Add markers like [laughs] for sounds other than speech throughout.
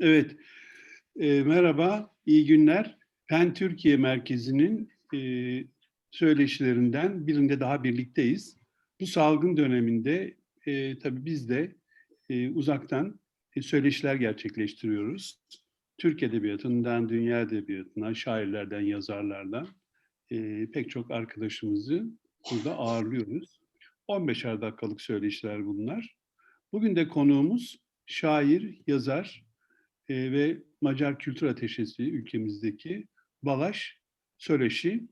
Evet, e, merhaba, iyi günler. PEN Türkiye Merkezi'nin e, söyleşilerinden birinde daha birlikteyiz. Bu salgın döneminde e, tabii biz de e, uzaktan e, söyleşiler gerçekleştiriyoruz. Türk Edebiyatı'ndan, dünya edebiyatından, şairlerden, yazarlardan e, pek çok arkadaşımızı burada ağırlıyoruz. 15'er dakikalık söyleşiler bunlar. Bugün de konuğumuz şair, yazar e, ve Macar Kültür Ateşesi ülkemizdeki Balaş Söyleşi.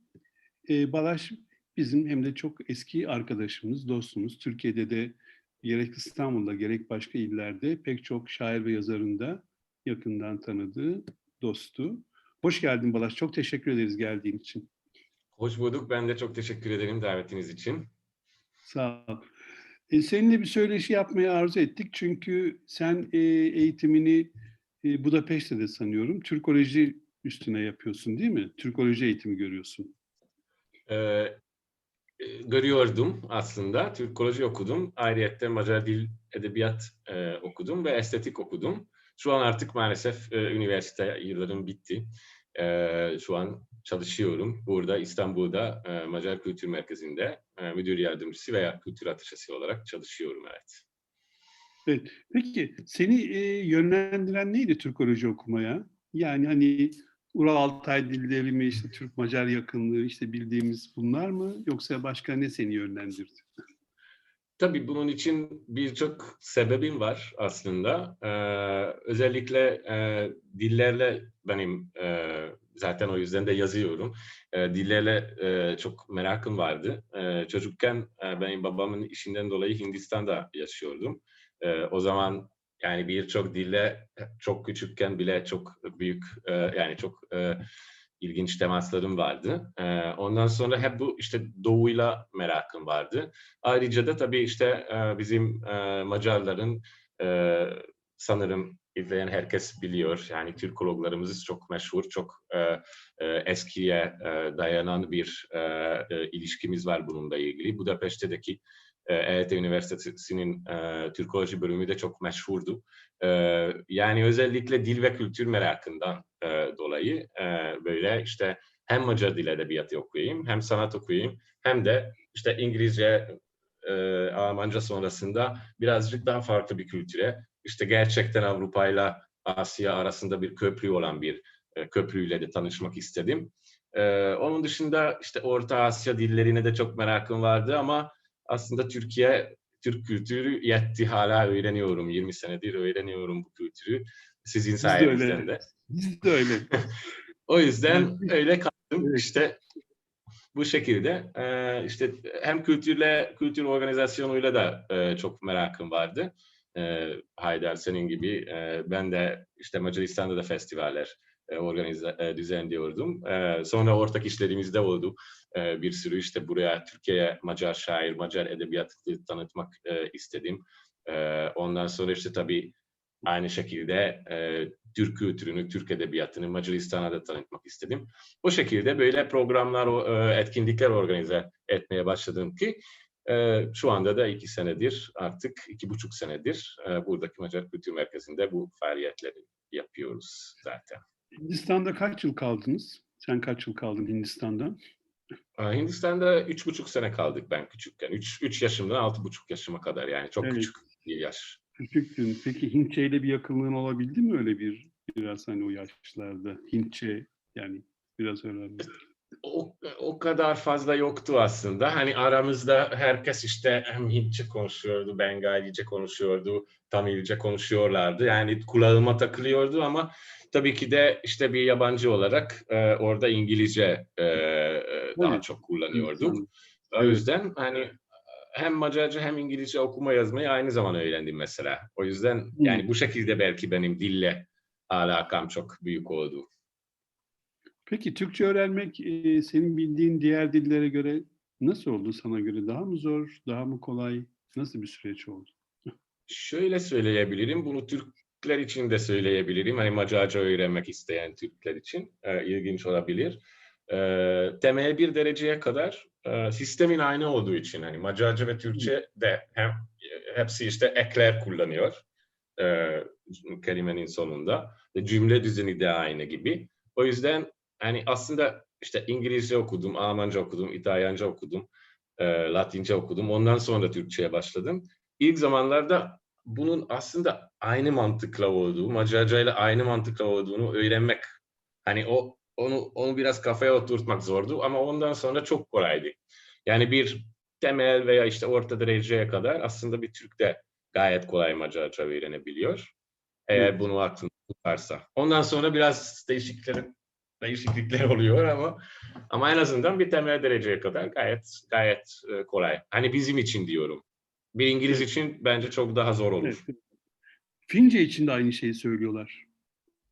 E, Balaş bizim hem de çok eski arkadaşımız, dostumuz. Türkiye'de de gerek İstanbul'da gerek başka illerde pek çok şair ve yazarın da yakından tanıdığı dostu. Hoş geldin Balaş. Çok teşekkür ederiz geldiğin için. Hoş bulduk. Ben de çok teşekkür ederim davetiniz için. Sağ ol. E, seninle bir söyleşi yapmayı arzu ettik. Çünkü sen e, eğitimini e, Budapeşte de sanıyorum. Türkoloji üstüne yapıyorsun değil mi? Türkoloji eğitimi görüyorsun. Ee, e, görüyordum aslında. Türkoloji okudum. Ayrıyette Macar Dil Edebiyat e, okudum ve estetik okudum. Şu an artık maalesef e, üniversite yıllarım bitti. E, şu an çalışıyorum. Burada İstanbul'da e, Macar Kültür Merkezi'nde e, müdür yardımcısı veya kültür ateşesi olarak çalışıyorum evet. Evet. Peki seni e, yönlendiren neydi Türkoloji okumaya? Yani hani Ural Altay dilleri mi, işte Türk-Macar yakınlığı, işte bildiğimiz bunlar mı? Yoksa başka ne seni yönlendirdi? Tabii bunun için birçok sebebim var aslında. Ee, özellikle e, dillerle benim e, zaten o yüzden de yazıyorum. E, dillerle e, çok merakım vardı. E, çocukken e, benim babamın işinden dolayı Hindistan'da yaşıyordum. E, o zaman yani birçok dille çok küçükken bile çok büyük e, yani çok e, ilginç temaslarım vardı. E, ondan sonra hep bu işte doğuyla merakım vardı. Ayrıca da tabii işte e, bizim e, Macarların e, sanırım izleyen herkes biliyor. Yani Türkologlarımız çok meşhur, çok e, e, eskiye e, dayanan bir e, e, ilişkimiz var bununla ilgili. Budapeşte'deki e, EYT Üniversitesi'nin e, Türkoloji bölümü de çok meşhurdu. E, yani özellikle dil ve kültür merakından e, dolayı e, böyle işte hem Macar dil edebiyatı okuyayım, hem sanat okuyayım, hem de işte İngilizce, e, Almanca sonrasında birazcık daha farklı bir kültüre, işte gerçekten Avrupa ile Asya arasında bir köprü olan bir e, köprüyle de tanışmak istedim. E, onun dışında işte Orta Asya dillerine de çok merakım vardı ama aslında Türkiye, Türk kültürü yetti hala öğreniyorum. 20 senedir öğreniyorum bu kültürü. Sizin Biz de sayenizden de. Biz de öyle. [laughs] O yüzden öyle kaldım. İşte bu şekilde e, işte hem kültürle kültür organizasyonuyla da e, çok merakım vardı. E, Haydar senin gibi e, ben de işte Macaristan'da da festivaller e, organize e, düzenliyordum. E, sonra ortak işlerimiz de oldu. E, bir sürü işte buraya Türkiye'ye Macar şair, Macar edebiyatı tanıtmak e, istedim. E, ondan sonra işte tabii aynı şekilde e, Türk kültürünü, Türk edebiyatını Macaristan'a da tanıtmak istedim. O şekilde böyle programlar, e, etkinlikler organize etmeye başladım ki e, şu anda da iki senedir, artık iki buçuk senedir e, buradaki Macar Kültür Merkezi'nde bu faaliyetleri yapıyoruz zaten. Hindistan'da kaç yıl kaldınız? Sen kaç yıl kaldın Hindistan'da? Hindistan'da üç buçuk sene kaldık ben küçükken. Üç, üç yaşımdan altı buçuk yaşıma kadar yani çok Evet. küçük bir yaş. Küçüktün. Peki Hintçe ile bir yakınlığın olabildi mi öyle bir biraz hani o yaşlarda? Hintçe yani biraz öğrenmek. O, o kadar fazla yoktu aslında. Hani aramızda herkes işte hem Hintçe konuşuyordu, Bengalice konuşuyordu, Tamilce konuşuyorlardı. Yani kulağıma takılıyordu ama tabii ki de işte bir yabancı olarak e, orada İngilizce e, e, daha Evet. çok kullanıyorduk. Hindistan'da. O Evet. yüzden hani hem Macarca hem İngilizce okuma yazmayı aynı zaman öğrendim mesela. O yüzden yani bu şekilde belki benim dille alakam çok büyük oldu. Peki Türkçe öğrenmek e, senin bildiğin diğer dillere göre nasıl oldu sana göre? Daha mı zor, daha mı kolay? Nasıl bir süreç oldu? Şöyle söyleyebilirim, bunu Türkler için de söyleyebilirim. Hani Macarca öğrenmek isteyen Türkler için e, ilginç olabilir. E, temel bir dereceye kadar e, sistemin aynı olduğu için hani Macarca ve Türkçe de hem hepsi işte ekler kullanıyor. E, kelimenin sonunda. Ve cümle düzeni de aynı gibi. O yüzden hani aslında işte İngilizce okudum, Almanca okudum, İtalyanca okudum, e, Latince okudum. Ondan sonra Türkçe'ye başladım. İlk zamanlarda bunun aslında aynı mantıkla olduğu, Macarca ile aynı mantıkla olduğunu öğrenmek. Hani o onu onu biraz kafaya oturtmak zordu ama ondan sonra çok kolaydı. Yani bir temel veya işte orta dereceye kadar aslında bir Türk de gayet kolay Macarca öğrenebiliyor. Eğer bunu aklında tutarsa. Ondan sonra biraz değişiklikler değişiklikler oluyor ama ama en azından bir temel dereceye kadar gayet gayet e, kolay. Hani bizim için diyorum. Bir İngiliz için bence çok daha zor olur. Evet. Fince için de aynı şeyi söylüyorlar.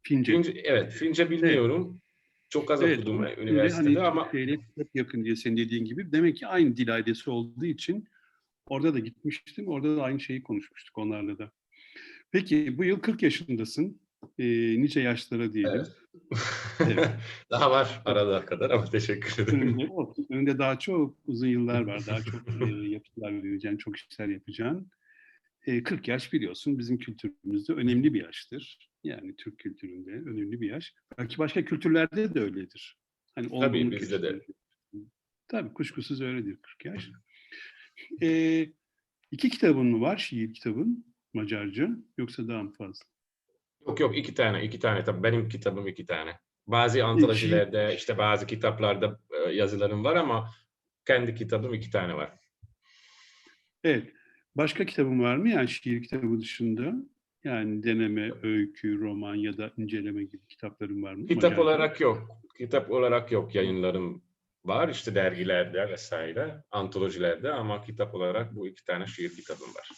Fince. Fince, evet, Fince bilmiyorum. Çok az Evet, okudum şimdi üniversitede hani ama çok yakın diye senin dediğin gibi. Demek ki aynı dil ailesi olduğu için orada da gitmiştim. Orada da aynı şeyi konuşmuştuk onlarla da. Peki bu yıl 40 yaşındasın. Ee, nice yaşlara diyelim. Evet. Evet. [laughs] daha var arada kadar ama teşekkür ederim. Önünde. Önünde daha çok uzun yıllar var. Daha çok [laughs] e, yapılar vereceksin, çok işler yapacaksın. E, 40 yaş biliyorsun bizim kültürümüzde önemli bir yaştır. Yani Türk kültüründe önemli bir yaş. Belki başka kültürlerde de öyledir. Hani Tabii, bizde de. Tabii kuşkusuz öyledir 40 yaş. E, iki kitabın mı var şiir kitabın Macarca yoksa daha mı fazla? Yok yok iki tane, iki tane tabii. Benim kitabım iki tane. Bazı antolojilerde, işte bazı kitaplarda e, yazılarım var ama kendi kitabım iki tane var. Evet. Başka kitabın var mı yani şiir kitabı dışında? Yani deneme, öykü, roman ya da inceleme gibi kitapların var mı? Kitap Macarca? olarak yok. Kitap olarak yok yayınlarım var işte dergilerde vesaire, antolojilerde ama kitap olarak bu iki tane şiir kitabım var.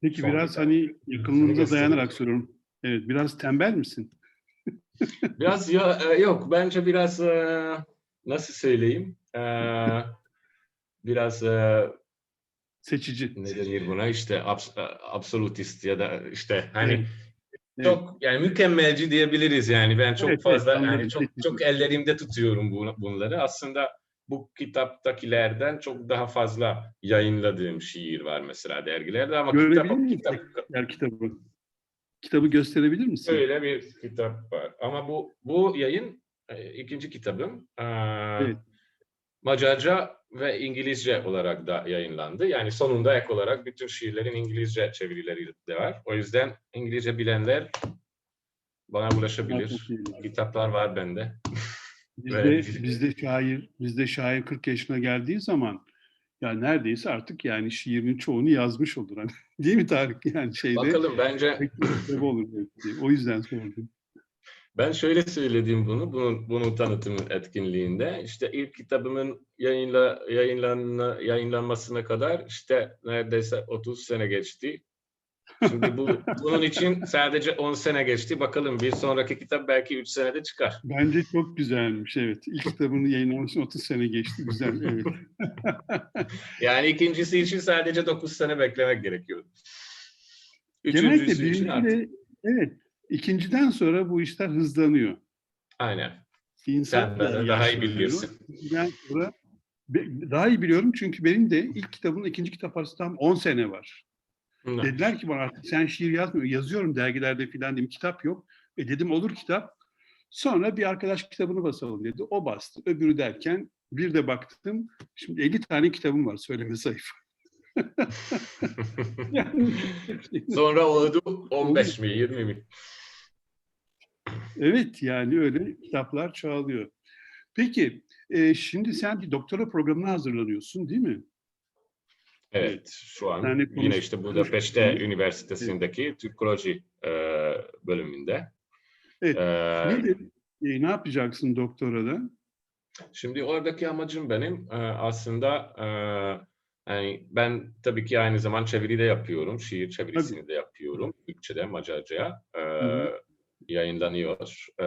Peki Son biraz kitap. hani yakınlığımıza dayanarak soruyorum. Evet, biraz tembel misin? [laughs] Biraz ya, e, yok bence biraz e, nasıl söyleyeyim E, biraz Seçici. ne denir buna işte abs, absolutist ya da işte hani Evet, evet. çok yani mükemmelci diyebiliriz yani ben çok Evet, evet, fazla anladım. yani çok çok ellerimde tutuyorum bu, bunları aslında bu kitaptakilerden çok daha fazla yayınladığım şiir var mesela dergilerde ama Görebilir kitap, kitap Diğer kitabı. Kitabı gösterebilir misin? öyle bir kitap var ama bu bu yayın e, ikinci kitabım Ee, Evet. Macarca ve İngilizce olarak da yayınlandı. Yani sonunda ek olarak bütün şiirlerin İngilizce çevirileri de var. O yüzden İngilizce bilenler bana ulaşabilir. Kitaplar var bende. Bizde, bizde şair, bizde şair 40 yaşına geldiği zaman ya neredeyse artık yani şiirin çoğunu yazmış olur. Hani, [laughs] değil mi Tarık? Yani şeyde Bakalım bence olur belki. O yüzden sordum. ben şöyle söyledim bunu bunun bunun tanıtım etkinliğinde. İşte ilk kitabımın yayınla yayınlanma, yayınlanmasına kadar işte neredeyse 30 sene geçti. Şimdi bu bunun için sadece 10 sene geçti. Bakalım bir sonraki kitap belki 3 senede çıkar. Bence çok güzelmiş evet. İlk kitabını yayınlaması 30 sene geçti. Güzel [laughs] evet. Yani ikincisi için sadece 9 sene beklemek gerekiyor. Genellikle Üçüncüsü için artık. birinci de evet ikinciden sonra bu işler hızlanıyor. Aynen. İnsan Sen da daha iyi biliyorsun. İkinciden sonra daha iyi biliyorum çünkü benim de ilk kitabımla ikinci kitap arasında tam 10 sene var. Hı. Dediler ki bana artık sen şiir yazmıyor. Yazıyorum dergilerde filan dedim. Kitap yok. E dedim olur kitap. Sonra bir arkadaş kitabını basalım dedi. O bastı. Öbürü derken bir de baktım. Şimdi 50 tane kitabım var söyleme sayfa. [laughs] Yani, Sonra oldu 15 mi 20 mi? evet yani öyle kitaplar çoğalıyor. Peki e, şimdi sen bir doktora programına hazırlanıyorsun değil mi? Evet şu an Yani yine konuş- işte Budapeşte konuş- Üniversitesi'ndeki Türkoloji e, bölümünde. Evet. E, Nedir? E, ne yapacaksın doktorada? Şimdi oradaki amacım benim e, aslında e, yani ben tabii ki aynı zaman çeviri de yapıyorum. Şiir çevirisini de yapıyorum. Türkçeden Macarca'ya e, yayınlanıyor. E,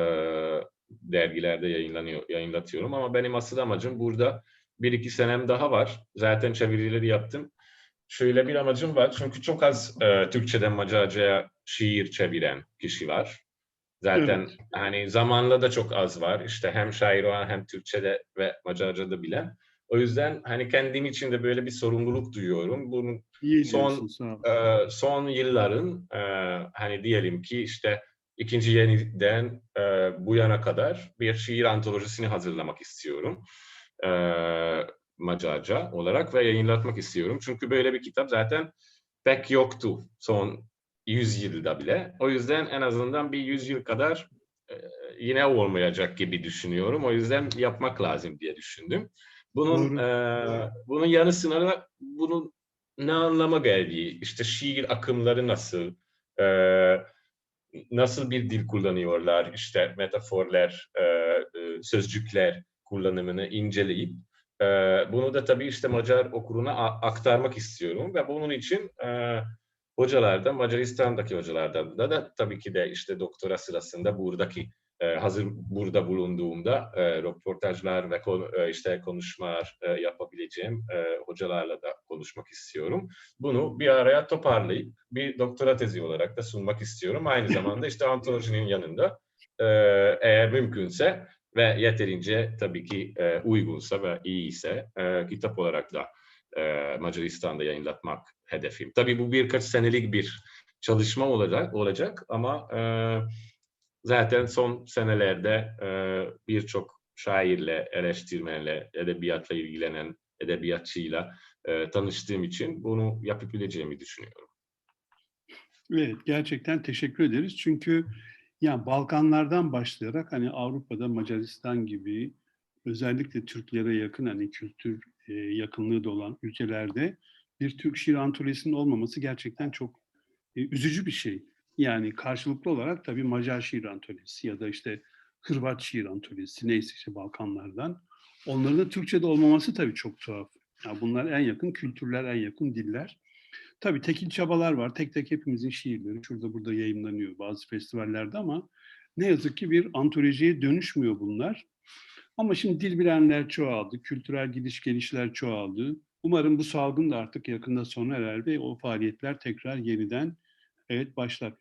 dergilerde yayınlanıyor, yayınlatıyorum ama benim asıl amacım burada bir iki senem daha var. Zaten çevirileri yaptım. Şöyle bir amacım var çünkü çok az e, Türkçeden Macarca'ya şiir çeviren kişi var. Zaten Evet. hani zamanla da çok az var. İşte hem şair olan hem Türkçe'de ve Macarca'da bilen. O yüzden hani kendim için de böyle bir sorumluluk duyuyorum. Bunun İyi Son- e, son yılların e, hani diyelim ki işte ikinci yeniden e, bu yana kadar bir şiir antolojisini hazırlamak istiyorum. E, Macarca olarak ve yayınlatmak istiyorum. Çünkü böyle bir kitap zaten pek yoktu son 100 yılda bile. O yüzden en azından bir 100 yıl kadar e, yine olmayacak gibi düşünüyorum. O yüzden yapmak lazım diye düşündüm. Bunun Doğru. e, bunun yanı sıra bunun ne anlama geldiği, işte şiir akımları nasıl, e, nasıl bir dil kullanıyorlar, işte metaforlar, e, sözcükler kullanımını inceleyip e, bunu da tabii işte Macar okuruna aktarmak istiyorum ve bunun için e, hocalardan, Macaristan'daki hocalardan da, da tabii ki de işte doktora sırasında buradaki e, hazır burada bulunduğumda e, röportajlar ve kon- e, işte konuşmalar e, yapabileceğim e, hocalarla da konuşmak istiyorum. Bunu bir araya toparlayıp bir doktora tezi olarak da sunmak istiyorum. Aynı [laughs] zamanda işte antolojinin yanında e, eğer mümkünse ve yeterince tabii ki e, uygunsa ve iyiyse e, kitap olarak da e, Macaristan'da yayınlatmak hedefim. Tabii bu birkaç senelik bir çalışma olacak, olacak ama e, zaten son senelerde e, birçok şairle, eleştirmenle, edebiyatla ilgilenen edebiyatçıyla e, tanıştığım için bunu yapabileceğimi düşünüyorum. Evet, gerçekten teşekkür ederiz. Çünkü ya Balkanlardan başlayarak hani Avrupa'da Macaristan gibi özellikle Türklere yakın hani kültür e, yakınlığı da olan ülkelerde bir Türk şiir antolojisinin olmaması gerçekten çok e, üzücü bir şey. Yani karşılıklı olarak tabii Macar şiir antolojisi ya da işte Hırvat şiir antolojisi neyse işte Balkanlardan. Onların da Türkçe'de olmaması tabii çok tuhaf. Ya bunlar en yakın kültürler, en yakın diller. Tabii tekil çabalar var. Tek tek hepimizin şiirleri şurada burada yayınlanıyor bazı festivallerde ama ne yazık ki bir antolojiye dönüşmüyor bunlar. Ama şimdi dil bilenler çoğaldı, kültürel gidiş gelişler çoğaldı. Umarım bu salgın da artık yakında sona erer ve o faaliyetler tekrar yeniden evet başlar.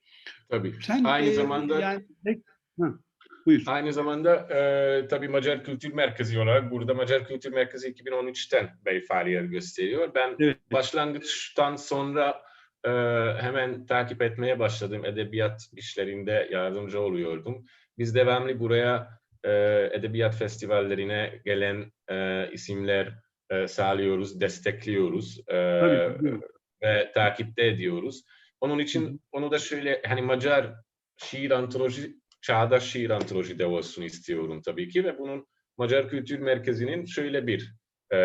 Tabii. Sen Aynı e, zamanda yani Hı, buyur. Aynı zamanda e, tabii Macar Kültür Merkezi olarak burada Macar Kültür Merkezi 2013'ten beri faaliyet gösteriyor. Ben Evet. başlangıçtan sonra e, hemen takip etmeye başladım. Edebiyat işlerinde yardımcı oluyordum. Biz devamlı buraya e, edebiyat festivallerine gelen e, isimler e, sağlıyoruz, destekliyoruz e, Tabii, ve takipte ediyoruz. Onun için onu da şöyle hani Macar şiir antoloji, çağdaş şiir antoloji de olsun istiyorum tabii ki ve bunun Macar Kültür Merkezi'nin şöyle bir e,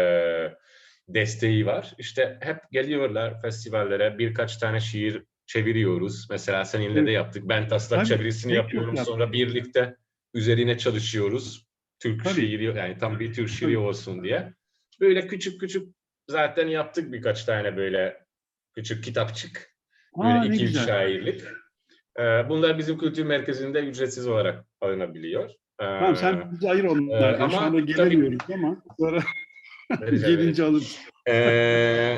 desteği var. İşte hep geliyorlar festivallere birkaç tane şiir çeviriyoruz. Mesela seninle de yaptık. Ben taslak Tabii, çevirisini yapıyorum. yaptık. Sonra birlikte üzerine çalışıyoruz. Türk Tabii. şiiri yani tam bir Türk şiiri olsun diye. Böyle küçük küçük zaten yaptık birkaç tane böyle küçük kitapçık. Böyle Aa, ne iki üç güzel. şairlik. Ee, bunlar bizim kültür merkezinde ücretsiz olarak alınabiliyor. Ee, Tamam sen bizi ayır onlardan. ama Şu anda tabii- gelemiyoruz ama sonra gelince alırız. Ee,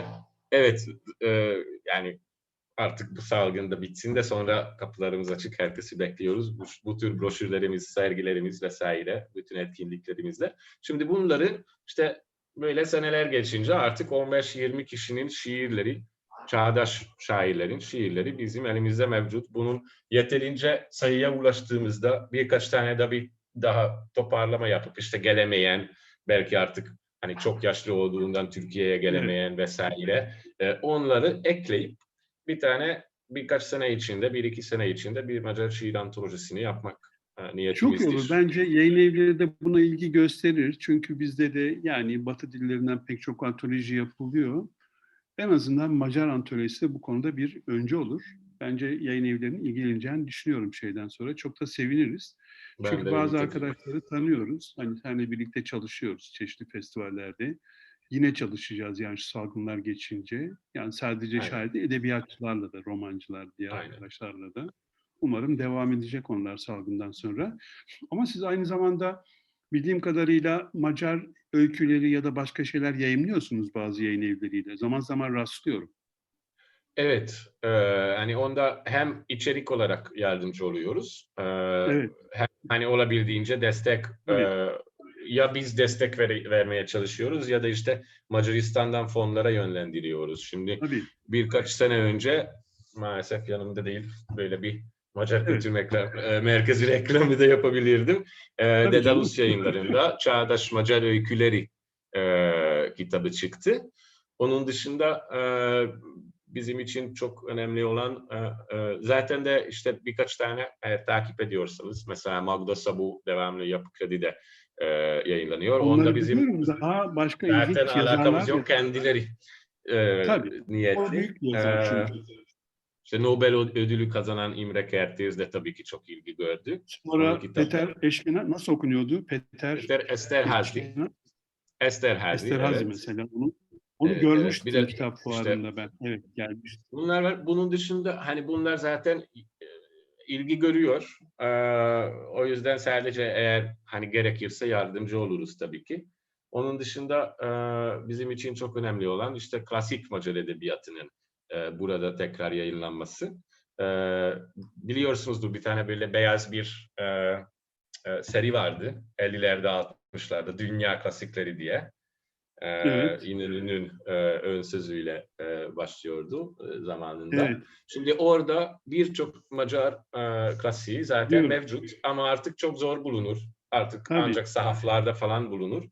evet, e, yani artık bu salgın da bitsin de sonra kapılarımız açık, herkesi bekliyoruz. Bu, bu tür broşürlerimiz, sergilerimiz vesaire, bütün etkinliklerimizle. Şimdi bunları işte böyle seneler geçince artık 15-20 kişinin şiirleri, çağdaş şairlerin şiirleri bizim elimizde mevcut. Bunun yeterince sayıya ulaştığımızda birkaç tane de bir daha toparlama yapıp işte gelemeyen, belki artık hani çok yaşlı olduğundan Türkiye'ye gelemeyen vesaire e, onları ekleyip bir tane birkaç sene içinde, bir iki sene içinde bir Macar şiir antolojisini yapmak e, Çok niyetimizdir. iyi olur. Bence yayın evleri de buna ilgi gösterir. Çünkü bizde de yani Batı dillerinden pek çok antoloji yapılıyor. En azından Macar antolojisi de bu konuda bir önce olur. Bence yayın evlerinin ilgileneceğini düşünüyorum şeyden sonra. Çok da seviniriz. Ben Çünkü bazı arkadaşları tanıyoruz. Hani seninle birlikte çalışıyoruz çeşitli festivallerde. Yine çalışacağız yani şu salgınlar geçince. Yani sadece Aynen. şair değil, edebiyatçılarla da, romancılar, diğer Aynen. arkadaşlarla da. Umarım devam edecek onlar salgından sonra. Ama siz aynı zamanda bildiğim kadarıyla Macar öyküleri ya da başka şeyler yayınlıyorsunuz bazı yayın evleriyle. Zaman zaman rastlıyorum. Evet, e, hani onda hem içerik olarak yardımcı oluyoruz, e, Evet. hem hani olabildiğince destek e, ya biz destek ver- vermeye çalışıyoruz ya da işte Macaristan'dan fonlara yönlendiriyoruz. Şimdi Tabii. birkaç sene önce maalesef yanımda değil böyle bir Macar Evet. Kültür Mekla- e, Merkezi [laughs] reklamı da yapabilirdim. E, Dedalus [laughs] yayınlarında Çağdaş Macar Öyküleri e, kitabı çıktı. Onun dışında e, bizim için çok önemli olan e, e, zaten de işte birkaç tane eğer takip ediyorsanız mesela Magda Sabu devamlı Yapı Kredi'de e, yayınlanıyor. Onları Onda bizim. Daha başka zaten alakamız yok kendileri e, Tabii. O niyetli. büyük bir yazar E. işte Nobel ödülü kazanan İmre Kertész de tabii ki çok ilgi gördü. Sonra. Peter Eşkena nasıl okunuyordu? Peter Peter Esterhazy. Esterhazy. Esterhazy evet. mesela onu. Onu Evet, görmüştüm evet. Bir de kitap işte- fuarında ben. Evet gelmiştim. Bunlar var. Bunun dışında hani bunlar zaten e, ilgi görüyor. Ee, o yüzden sadece eğer hani gerekirse yardımcı oluruz tabii ki. Onun dışında e, bizim için çok önemli olan işte klasik Macar edebiyatının e, burada tekrar yayınlanması. E, biliyorsunuzdur bir tane böyle beyaz bir e, e, seri vardı 50'lerde 60'larda Dünya Klasikleri diye. E, Evet. İnönü'nün e, ön sözüyle e, başlıyordu e, zamanında. Evet. Şimdi orada birçok Macar e, klasiği zaten Biliyorum. mevcut ama artık çok zor bulunur. Artık Tabii. ancak sahaflarda falan bulunur.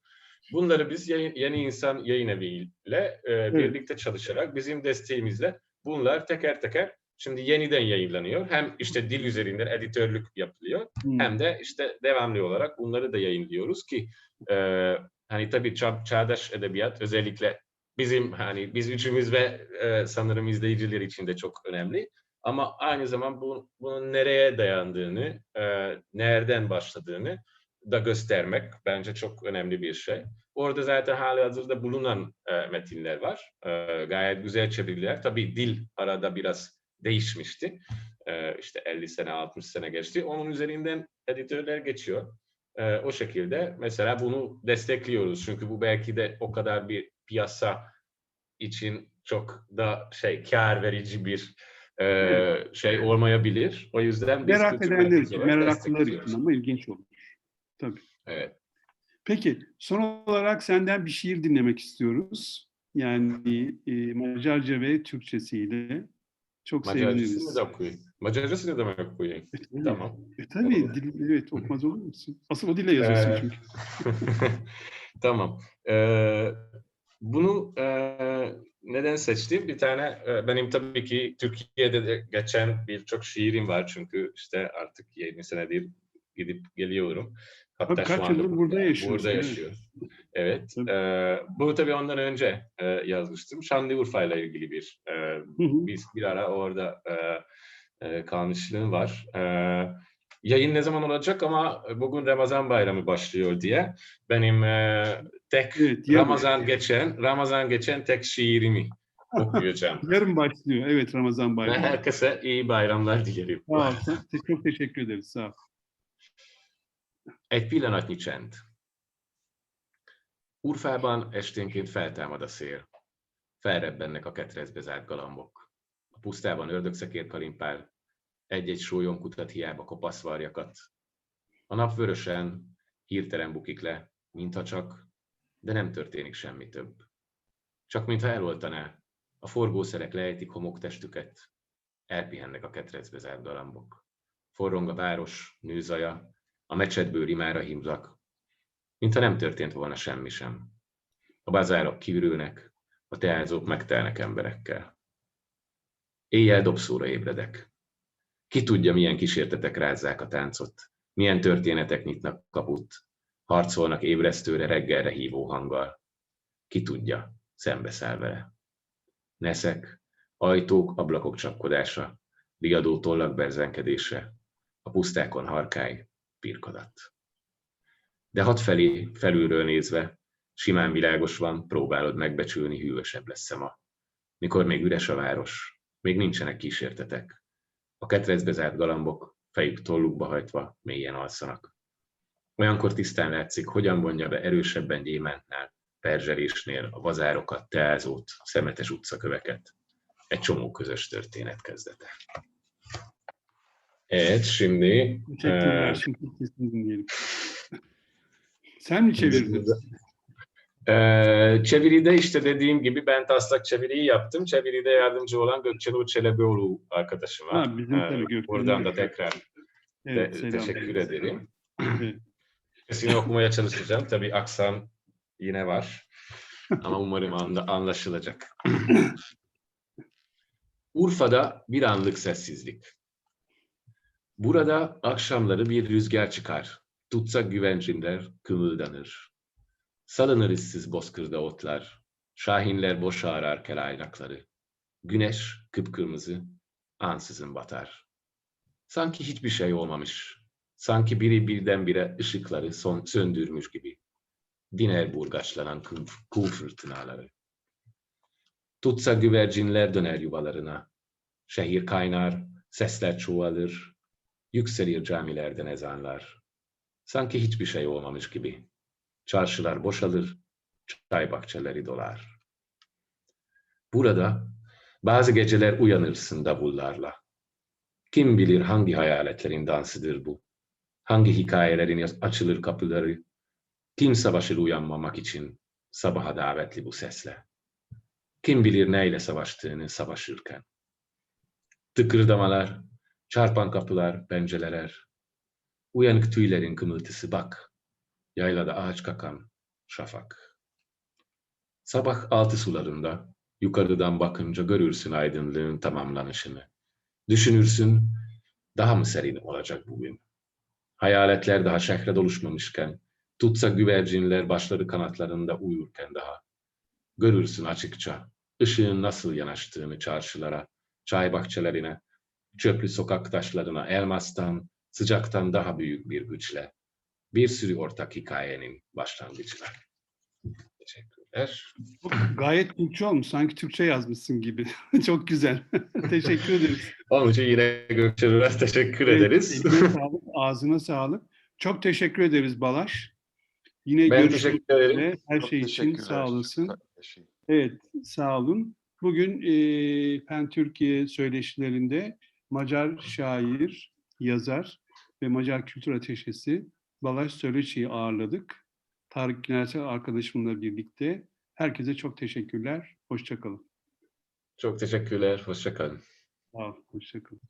Bunları biz yayın, Yeni İnsan Yayın Evi ile e, birlikte çalışarak bizim desteğimizle bunlar teker teker şimdi yeniden yayınlanıyor. Hem işte dil üzerinden editörlük yapılıyor Hmm. hem de işte devamlı olarak bunları da yayınlıyoruz ki e, hani tabii ça- çağdaş edebiyat özellikle bizim hani biz üçümüz ve e, sanırım izleyiciler için de çok önemli. Ama aynı zaman bu, bunun nereye dayandığını, e, nereden başladığını da göstermek bence çok önemli bir şey. Orada zaten hali hazırda bulunan e, metinler var. E, gayet güzel çeviriler. Tabii dil arada biraz değişmişti. E, işte 50 sene, 60 sene geçti. Onun üzerinden editörler geçiyor. E, o şekilde mesela bunu destekliyoruz. Çünkü bu belki de o kadar bir piyasa için çok da şey kar verici bir e, şey olmayabilir. O yüzden biz Merak edenler için, meraklılar için ama ilginç olur. Tabii. Evet. Peki son olarak senden bir şiir dinlemek istiyoruz. Yani e, Macarca ve Türkçesiyle. Çok Macarcasını seviniriz. da okuyayım. Macarcasını da mı okuyayım? E. Tamam. E, tabii, dil, evet okumaz olur musun? Asıl o dille yazıyorsun Ee, çünkü. [laughs] tamam. Ee, bunu e, neden seçtim? Bir tane e, benim tabii ki Türkiye'de de geçen birçok şiirim var çünkü işte artık 20 senedir gidip geliyorum. Hatta Tabii, kaç yıldır burada yaşıyorsun, Burada evet. yaşıyorum. Evet. Tabii. e, bu tabii ondan önce e, yazmıştım. Şanlıurfa ile ilgili bir e, biz bir ara orada e, e, kalmışlığım var. E, yayın ne zaman olacak ama bugün Ramazan bayramı başlıyor diye benim e, tek Evet. Ramazan geçen Ramazan geçen tek şiirimi [laughs] okuyacağım. Yarın başlıyor. Evet Ramazan bayramı. [laughs] Herkese iyi bayramlar dilerim. Sağ ol. Çok, çok teşekkür ederiz. Sağ ol. Egy pillanatnyi csend. Urfában esténként feltámad a szél. Felrebbennek a ketrecbe zárt galambok. A pusztában ördögszekér kalimpál, egy-egy sólyon kutat hiába kopaszvarjakat. A nap vörösen, hirtelen bukik le, mintha csak, de nem történik semmi több. Csak mintha eloltaná, a forgószerek lejtik homoktestüket, elpihennek a ketrecbe zárt galambok. Forrong a város, nőzaja, a mecsetből rimára hímzak, mintha nem történt volna semmi sem. A bazárok kiürülnek, a teázók megtelnek emberekkel. Éjjel dobszóra ébredek. Ki tudja, milyen kísértetek rázzák a táncot, milyen történetek nyitnak kaput, harcolnak ébresztőre reggelre hívó hanggal. Ki tudja, szembeszáll vele. Neszek, ajtók, ablakok csapkodása, riadó tollak berzenkedése, a pusztákon harkály, pirkadat. De hat felé, felülről nézve, simán világos van, próbálod megbecsülni, hűvösebb lesz ma. Mikor még üres a város, még nincsenek kísértetek. A ketrecbe zárt galambok, fejük tollukba hajtva, mélyen alszanak. Olyankor tisztán látszik, hogyan vonja be erősebben gyémántnál, perzselésnél a vazárokat, teázót, a szemetes utcaköveket. Egy csomó közös történet kezdete. Evet, şimdi Teşekkürler. Ee, Şimdi dinleyelim. [laughs] Sen mi çevirdin? Ee, çeviride işte dediğim gibi ben taslak çeviriyi yaptım. Çeviride yardımcı olan Gökçenur Çelebioğlu arkadaşım var. Ha, bizim tabii da tekrar Evet, de- selam. teşekkür ederim. Evet. Sesini okumaya çalışacağım. Tabii aksam yine var. Ama umarım anla- anlaşılacak. [laughs] Urfa'da bir anlık sessizlik. Burada akşamları bir rüzgar çıkar. Tutsak güvencinden kımıldanır. Salınır işsiz bozkırda otlar. Şahinler boş arar kelaynakları. Güneş kıpkırmızı, ansızın batar. Sanki hiçbir şey olmamış. Sanki biri birdenbire ışıkları son, söndürmüş gibi. Diner burgaçlanan kum fırtınaları. Tutsa güvercinler döner yuvalarına. Şehir kaynar, sesler çoğalır. Yükselir camilerden ezanlar. Sanki hiçbir şey olmamış gibi. Çarşılar boşalır, çay bahçeleri dolar. Burada bazı geceler uyanırsın davullarla. Kim bilir hangi hayaletlerin dansıdır bu? Hangi hikayelerin açılır kapıları? Kim savaşır uyanmamak için sabaha davetli bu sesle? Kim bilir neyle savaştığını savaşırken? Tıkırdamalar, çarpan kapılar, pencereler. Uyanık tüylerin kımıltısı bak. Yaylada ağaç kakan şafak. Sabah altı sularında yukarıdan bakınca görürsün aydınlığın tamamlanışını. Düşünürsün daha mı serin olacak bugün? Hayaletler daha şehre doluşmamışken, tutsa güvercinler başları kanatlarında uyurken daha. Görürsün açıkça ışığın nasıl yanaştığını çarşılara, çay bahçelerine, çöplü sokak taşlarına elmastan, sıcaktan daha büyük bir güçle. Bir sürü ortak hikayenin başlangıcına. Teşekkürler. Gayet Türkçe olmuş. Sanki Türkçe yazmışsın gibi. [laughs] Çok güzel. [laughs] Teşekkür ederiz. Onun için yine Gökçenur'a teşekkür Evet, ederiz. sağlık, ağzına sağlık. Çok teşekkür ederiz Balaş. Yine Ben görüşmek teşekkür ederim. üzere. Her Çok şey için sağ olasın. Evet, sağ olun. Bugün e, Pen Türkiye söyleşilerinde Macar şair, yazar ve Macar Kültür Ateşesi Balaş Söyleşi'yi ağırladık. Tarık Günersel arkadaşımla birlikte. Herkese çok teşekkürler. Hoşçakalın. Çok teşekkürler. Hoşça kalın. Sağ olun. Hoşçakalın.